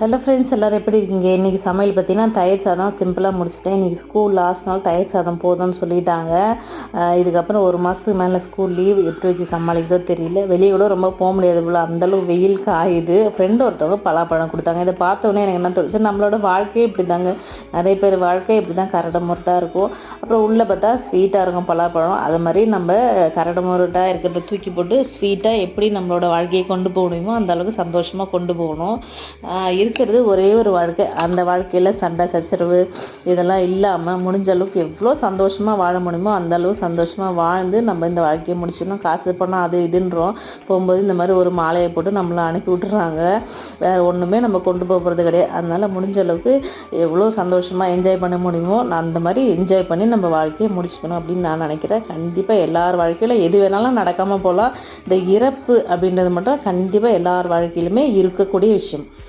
Hello friends எல்லோரும் எப்படி இருக்கீங்க? இன்றைக்கி சமையல் பார்த்தீங்கன்னா தயிர் சாதம் சிம்பிளாக முடிச்சிட்டேன். இன்றைக்கி ஸ்கூல் லாஸ்ட் நாள் தயிர் சாதம் போதும்னு சொல்லிட்டாங்க. இதுக்கப்புறம் ஒரு மாதத்துக்கு மேலே ஸ்கூல் லீவ் எப்படி வச்சு சமாளிக்கிறதோ தெரியல. வெளியே கூட ரொம்ப போக முடியாது இவ்வளோ அந்தளவு வெயில் காயுது. ஃப்ரெண்டு ஒருத்தவங்க பலாப்பழம் கொடுத்தாங்க. இதை பார்த்தோன்னே எனக்கு என்ன தோணுச்சு நம்மளோட வாழ்க்கையே இப்படி தாங்க நிறைய பேர் வாழ்க்கை இப்படி தான் கரடு முரட்டாக இருக்கும். அப்புறம் உள்ளே பார்த்தா ஸ்வீட்டாக இருக்கும் பலாப்பழம். அது மாதிரி நம்ம கரடு முரட்டாக இருக்கிறத தூக்கி போட்டு ஸ்வீட்டாக எப்படி நம்மளோட வாழ்க்கையை கொண்டு போக முடியுமோ சந்தோஷமாக கொண்டு போகணும். இருக்கிறது ஒரே ஒரு வாழ்க்கை. அந்த வாழ்க்கையில் சண்டை சச்சரவு இதெல்லாம் இல்லாமல் முடிஞ்ச அளவுக்கு எவ்வளோ சந்தோஷமாக வாழ முடியுமோ அந்த அளவு சந்தோஷமாக வாழ்ந்து நம்ம இந்த வாழ்க்கையை முடிச்சிடணும். காசு பண்ணால் அது இதுன்றோம். போகும்போது இந்த மாதிரி ஒரு மாலையை போட்டு நம்மளை அனுப்பி விட்டுறாங்க. வேறு ஒன்றுமே நம்ம கொண்டு போக போகிறது கிடையாது. அதனால் முடிஞ்ச அளவுக்கு எவ்வளோ சந்தோஷமாக என்ஜாய் பண்ண முடியுமோ நான் அந்த மாதிரி என்ஜாய் பண்ணி நம்ம வாழ்க்கையை முடிச்சுக்கணும் அப்படின்னு நான் நினைக்கிறேன். கண்டிப்பாக எல்லார் வாழ்க்கையில் எது வேணாலும் நடக்காமல் போகலாம் இந்த இறப்பு அப்படின்றது மட்டும் கண்டிப்பாக எல்லார் வாழ்க்கையிலுமே இருக்கக்கூடிய விஷயம்.